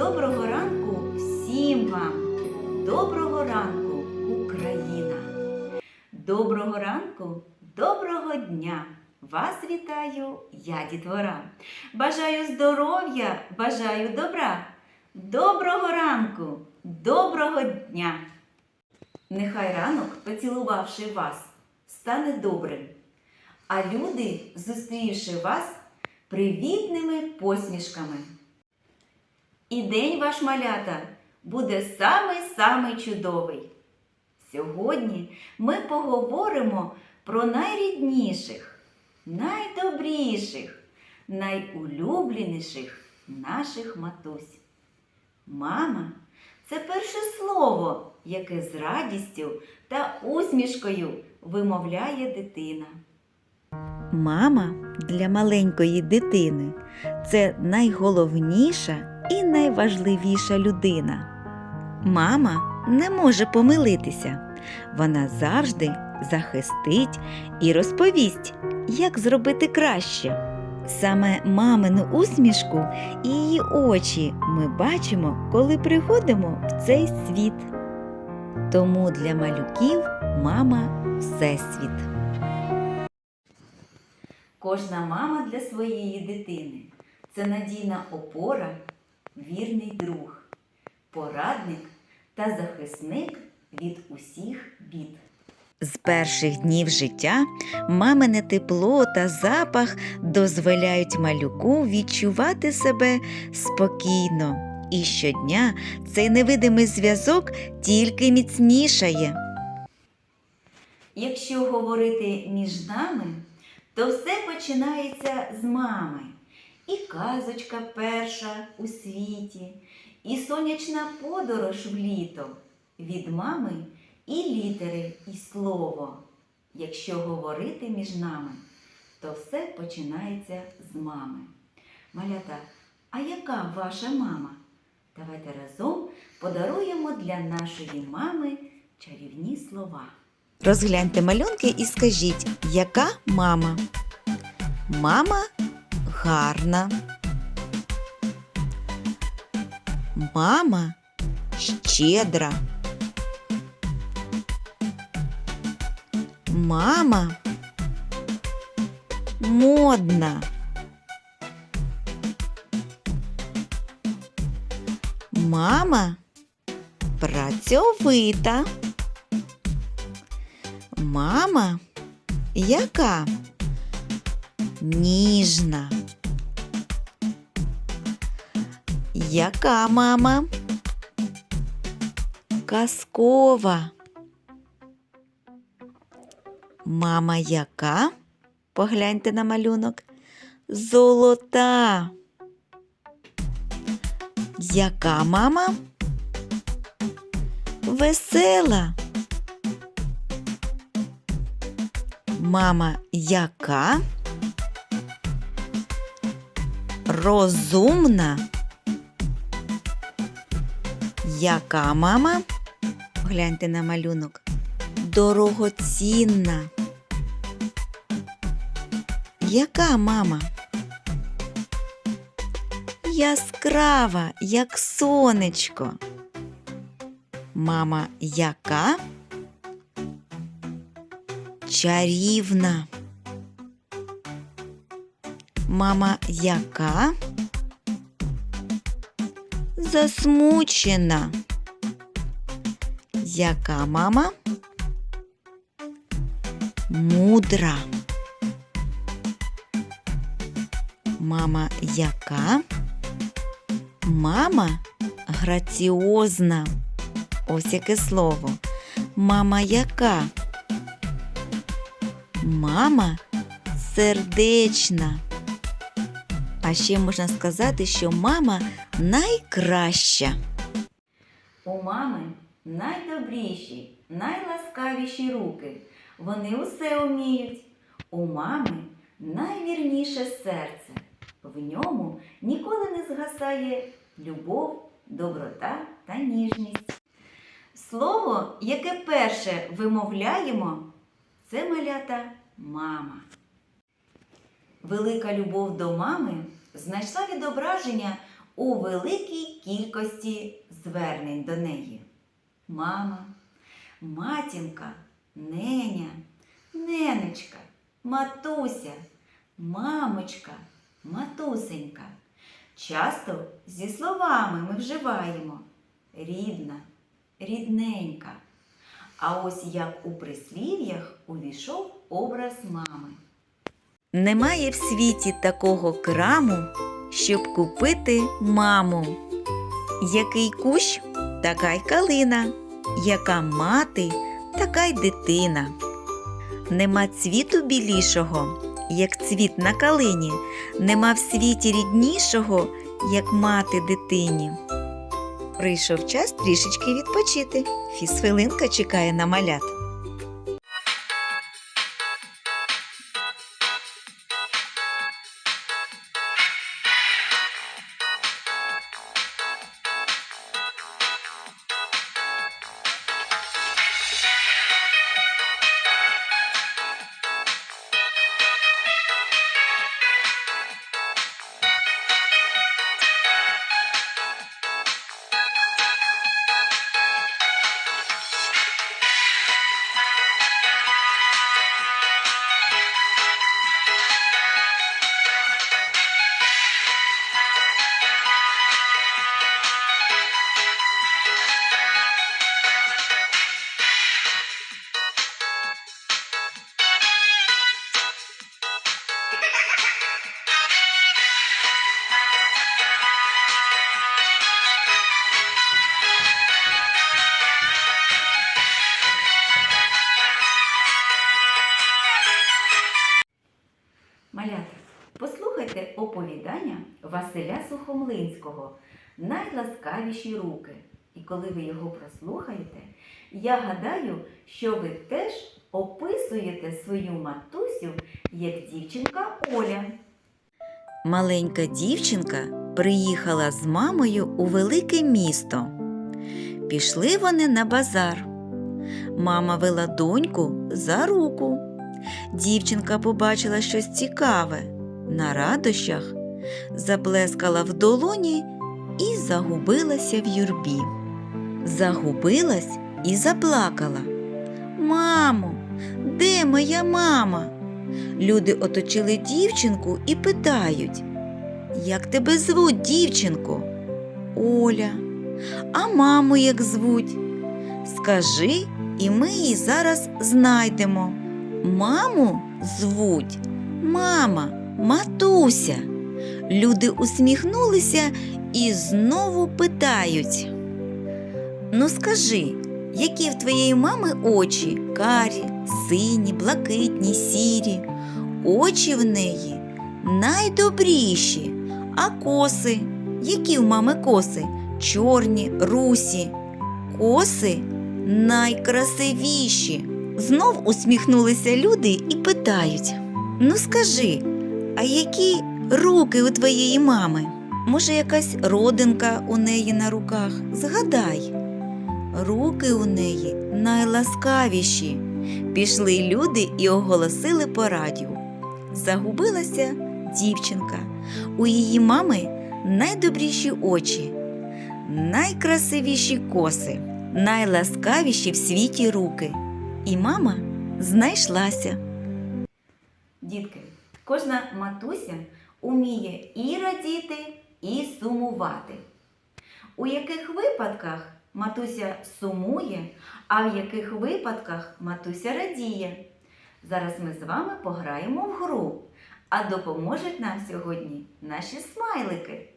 Доброго ранку всім вам! Доброго ранку, Україна! Доброго ранку, доброго дня! Вас вітаю, я дітвора. Бажаю здоров'я, бажаю добра. Доброго ранку, доброго дня! Нехай ранок, поцілувавши вас, стане добрим, а люди, зустрівши вас, привітними посмішками. І день ваш малята буде самий-самий чудовий. Сьогодні ми поговоримо про найрідніших, найдобріших, найулюбленіших наших матусь. Мама це перше слово, яке з радістю та усмішкою вимовляє дитина. Мама для маленької дитини це найголовніша і найважливіша людина. Мама не може помилитися. Вона завжди захистить і розповість, як зробити краще. Саме мамину усмішку і її очі ми бачимо, коли приходимо в цей світ. Тому для малюків мама всесвіт. Кожна мама для своєї дитини це надійна опора, вірний друг, порадник та захисник від усіх бід. З перших днів життя мамине тепло та запах дозволяють малюку відчувати себе спокійно. І щодня цей невидимий зв'язок тільки міцнішає. Якщо говорити між нами, то все починається з мами. І казочка перша у світі, і сонячна подорож в літо. Від мами і літери, і слово. Якщо говорити між нами, то все починається з мами. Малята, а яка ваша мама? Давайте разом подаруємо для нашої мами чарівні слова. Розгляньте малюнки і скажіть, яка мама? Мама гарна. Мама щедра. Мама модна. Мама працьовита. Мама яка? Ніжна. Яка мама? Казкова. Мама яка? Погляньте на малюнок. Золота. Яка мама? Весела. Мама яка? Розумна. Яка мама? Гляньте на малюнок. Дорогоцінна. Яка мама? Яскрава, як сонечко. Мама яка? Чарівна. Мама яка? Засмучена. Яка мама? Мудра. Мама яка? Мама граціозна. Ось яке слово. Мама яка? Мама сердечна. А ще можна сказати, що мама найкраща. У мами найдобріші, найласкавіші руки. Вони усе вміють. У мами найвірніше серце. В ньому ніколи не згасає любов, доброта та ніжність. Слово, яке перше вимовляємо, це малята мама. Велика любов до мами знайшла відображення у великій кількості звернень до неї. Мама, матінка, неня, ненечка, матуся, мамочка, матусенька. Часто зі словами ми вживаємо рідна, рідненька. А ось як у прислів'ях увійшов образ мами. Немає в світі такого краму, щоб купити маму. Який кущ, така й калина, яка мати, така й дитина. Нема цвіту білішого, як цвіт на калині, нема в світі ріднішого, як мати дитині. Прийшов час трішечки відпочити. Фізхвилинка чекає на малят. Найласкавіші руки. І коли ви його прослухаєте, я гадаю, що ви теж описуєте свою матусю як дівчинка Оля. Маленька дівчинка приїхала з мамою у велике місто. Пішли вони на базар. Мама вела доньку за руку. Дівчинка побачила щось цікаве на радощах, заблескала в долоні і загубилася в юрбі. Загубилась і заплакала. Мамо, де моя мама? Люди оточили дівчинку і питають, як тебе звуть, дівчинко? Оля. А маму як звуть? Скажи, і ми її зараз знайдемо. Маму звуть мама, матуся. Люди усміхнулися і знову питають. Ну скажи, які в твоєї мами очі карі, сині, блакитні, сірі. Очі в неї найдобріші, а коси, які в мами коси? Чорні, русі. Коси найкрасивіші. Знов усміхнулися люди і питають: Ну скажи, а які руки у твоєї мами? Може, якась родинка у неї на руках? Згадай. Руки у неї найласкавіші. Пішли люди і оголосили по радіо. Загубилася дівчинка. У її мами найдобріші очі, найкрасивіші коси, найласкавіші в світі руки. І мама знайшлася. Дітки, кожна матуся уміє і радіти, і сумувати. У яких випадках матуся сумує, а в яких випадках матуся радіє? Зараз ми з вами пограємо в гру, а допоможуть нам сьогодні наші смайлики.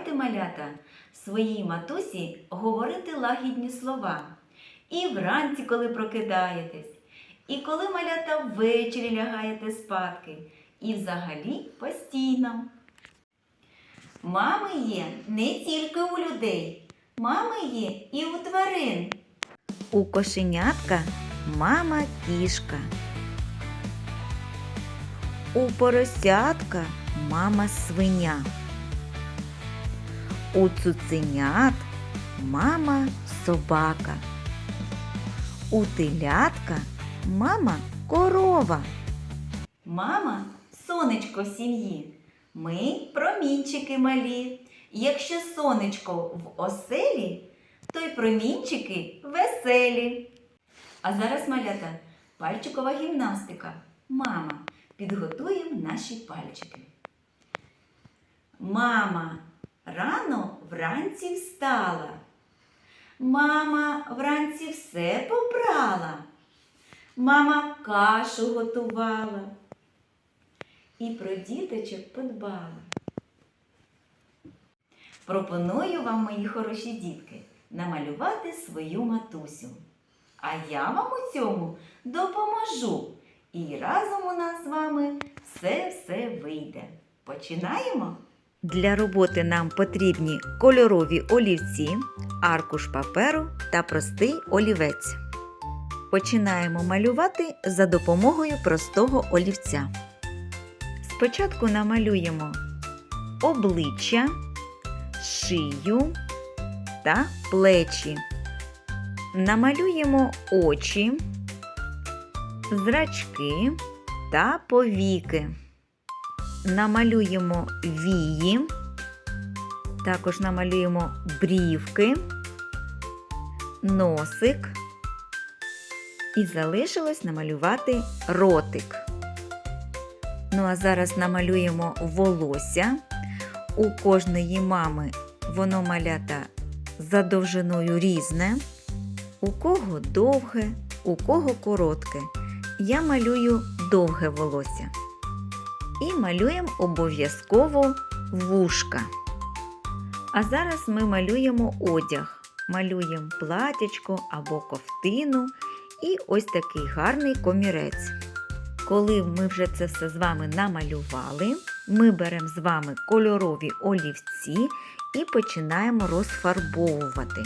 Забувайте, малята, своїй матусі говорити лагідні слова. І вранці, коли прокидаєтесь, і коли малята ввечері лягаєте спадки, і взагалі постійно. Мами є не тільки у людей, мами є і у тварин. У кошенятка мама кішка. У поросятка мама свиня. У цуценят мама собака. У телятка мама корова. Мама сонечко сім'ї. Ми промінчики малі. Якщо сонечко в оселі, то й промінчики веселі. А зараз малята пальчикова гімнастика. Мама, підготуємо наші пальчики. Мама рано вранці встала. Мама вранці все попрала. Мама кашу готувала і про діточок подбала. Пропоную вам, мої хороші дітки, намалювати свою матусю. А я вам у цьому допоможу. І разом у нас з вами все-все вийде. Починаємо? Для роботи нам потрібні кольорові олівці, аркуш паперу та простий олівець. Починаємо малювати за допомогою простого олівця. Спочатку намалюємо обличчя, шию та плечі. Намалюємо очі, зрачки та повіки. Намалюємо вії, також намалюємо брівки, носик і залишилось намалювати ротик. Ну а зараз намалюємо волосся. У кожної мами воно малята за довжиною різне. У кого довге, у кого коротке. Я малюю довге волосся. І малюємо обов'язково вушка. А зараз ми малюємо одяг. Малюємо платячко або ковтину і ось такий гарний комірець. Коли ми вже це все з вами намалювали, ми беремо з вами кольорові олівці і починаємо розфарбовувати.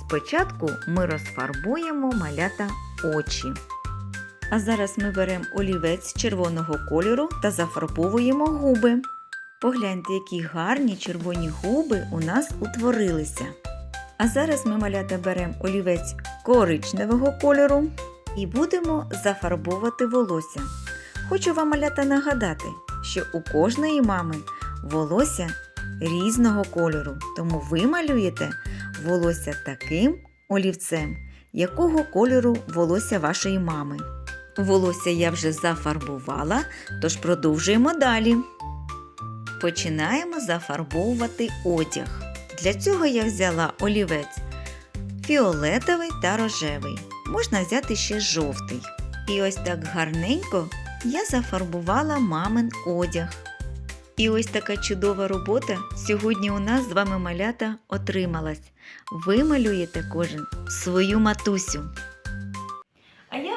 Спочатку ми розфарбуємо малята очі. А зараз ми беремо олівець червоного кольору та зафарбовуємо губи. Погляньте, які гарні червоні губи у нас утворилися. А зараз ми малята беремо олівець коричневого кольору і будемо зафарбовувати волосся. Хочу вам малята нагадати, що у кожної мами волосся різного кольору, тому ви малюєте волосся таким олівцем, якого кольору волосся вашої мами. Волосся я вже зафарбувала, тож продовжуємо далі. Починаємо зафарбовувати одяг. Для цього я взяла олівець фіолетовий та рожевий. Можна взяти ще жовтий. І ось так гарненько я зафарбувала мамин одяг. І ось така чудова робота сьогодні у нас з вами малята отрималась. Ви малюєте кожен свою матусю.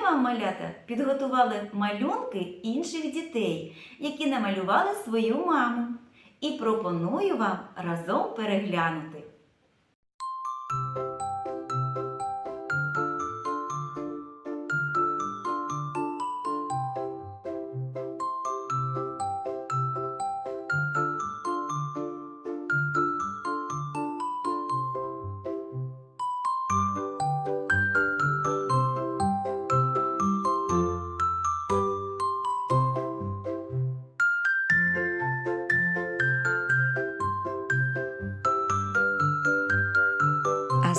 Вам, малята, підготували малюнки інших дітей, які намалювали свою маму. І пропоную вам разом переглянути.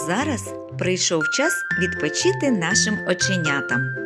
Зараз прийшов час відпочити нашим оченятам.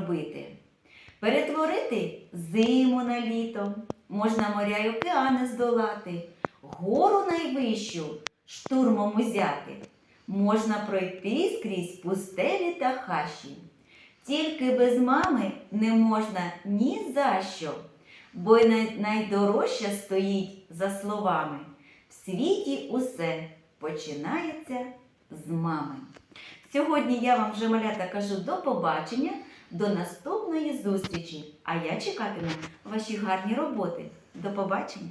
Зробити. Перетворити зиму на літо, можна моря й океани здолати, гору найвищу штурмом узяти, можна пройти скрізь пустелі та хащі. Тільки без мами не можна ні за що, бо й най- найдорожча стоїть за словами. В світі усе починається з мами. Сьогодні я вам вже малята кажу до побачення, до наступної зустрічі. А я чекатиму ваші гарні роботи. До побачення!